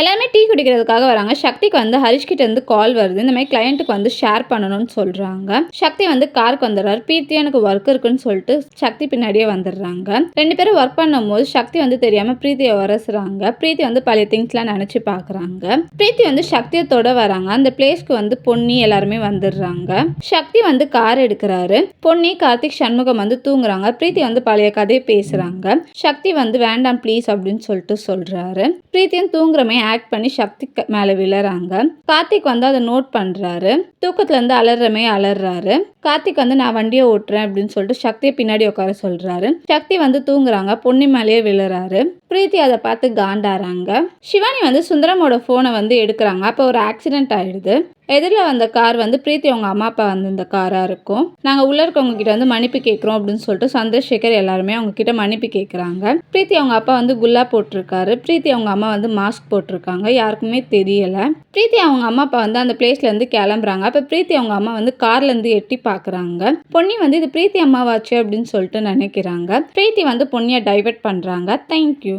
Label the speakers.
Speaker 1: எல்லாருமே டீ குடிக்கிறதுக்காக வராங்க. சக்திக்கு வந்து ஹரிஷ்கிட்ட இருந்து கால் வருது. இந்த மாதிரி கிளையண்ட்டுக்கு வந்து ஷேர் பண்ணணும்னு சொல்கிறாங்க சக்தி வந்து காருக்கு வந்துடுறாரு. பீர்த்தி எனக்கு ஒர்க் இருக்குன்னு சொல்லிட்டு சக்தி பின்னாடியே வந்துடுறாங்க. ரெண்டு பேரும் ஒர்க் பண்ணும்போது சக்தி வந்து தெரியாமல் பிரீத்தியை உரசுறாங்க. பிரீத்தி வந்து பழைய திங்ஸ்லாம் நினச்சி பார்க்குறாங்க பிரீத்தி வந்து சக்தியை தொட வராங்க. அந்த பிளேஸ்க்கு வந்து பொன்னி எல்லாருமே வந்துடுறாங்க. சக்தி வந்து கார் எடுக்கிறாரு. பொன்னி கார்த்திக் சண்முகம் வந்து தூங்குறாங்க. பிரீத்தி வந்து பழைய கதையை பேசுகிறாங்க சக்தி வந்து வேண்டாம் ப்ளீஸ் அப்படின்னு சொல்லிட்டு சொல்கிறாரு பிரீத்தியும் தூங்குறமே ஆக்ட் பண்ணி சக்தி மேலே விழறாங்க. கார்த்திக் வந்து அதை நோட் பண்ணுறாரு தூக்கத்தில் இருந்து அலறமே அலறாரு. கார்த்திக் வந்து நான் வண்டியை ஓட்டுறேன் அப்படின்னு சொல்லிட்டு சக்தியை பின்னாடி உட்கார சொல்கிறாரு சக்தி வந்து தூங்குறாங்க. பொண்ணு மேலேயே விழுறாரு. பிரீத்தி அதை பார்த்து காண்டாறாங்க. சிவானி வந்து சுந்தரமோட ஃபோனை வந்து எடுக்கிறாங்க. அப்போ ஒரு ஆக்சிடென்ட் ஆயிடுது. எதிரில் வந்த கார் வந்து பிரீத்தி அவங்க அம்மா அப்பா வந்து இந்த காராக இருக்கும். நாங்கள் உள்ள இருக்கவங்க கிட்ட வந்து மன்னிப்பு கேட்குறோம் அப்படின்னு சொல்லிட்டு சந்திரசேகர் எல்லாருமே அவங்க கிட்ட மன்னிப்பு கேட்குறாங்க பிரீத்தி அவங்க அப்பா வந்து குல்லா போட்டிருக்காரு. பிரீத்தி அவங்க அம்மா வந்து மாஸ்க் போட்டிருக்காங்க. யாருக்குமே தெரியலை. பிரீத்தி அவங்க அம்மா அப்பா வந்து அந்த பிளேஸ்லேருந்து கிளம்புறாங்க. அப்போ பிரீத்தி அவங்க அம்மா வந்து கார்லேருந்து எட்டி பார்க்குறாங்க பொன்னி வந்து இது பிரீத்தி அம்மாவாச்சு அப்படின்னு சொல்லிட்டு நினைக்கிறாங்க. பிரீத்தி வந்து பொன்னியை டைவர்ட் பண்ணுறாங்க தேங்க்யூ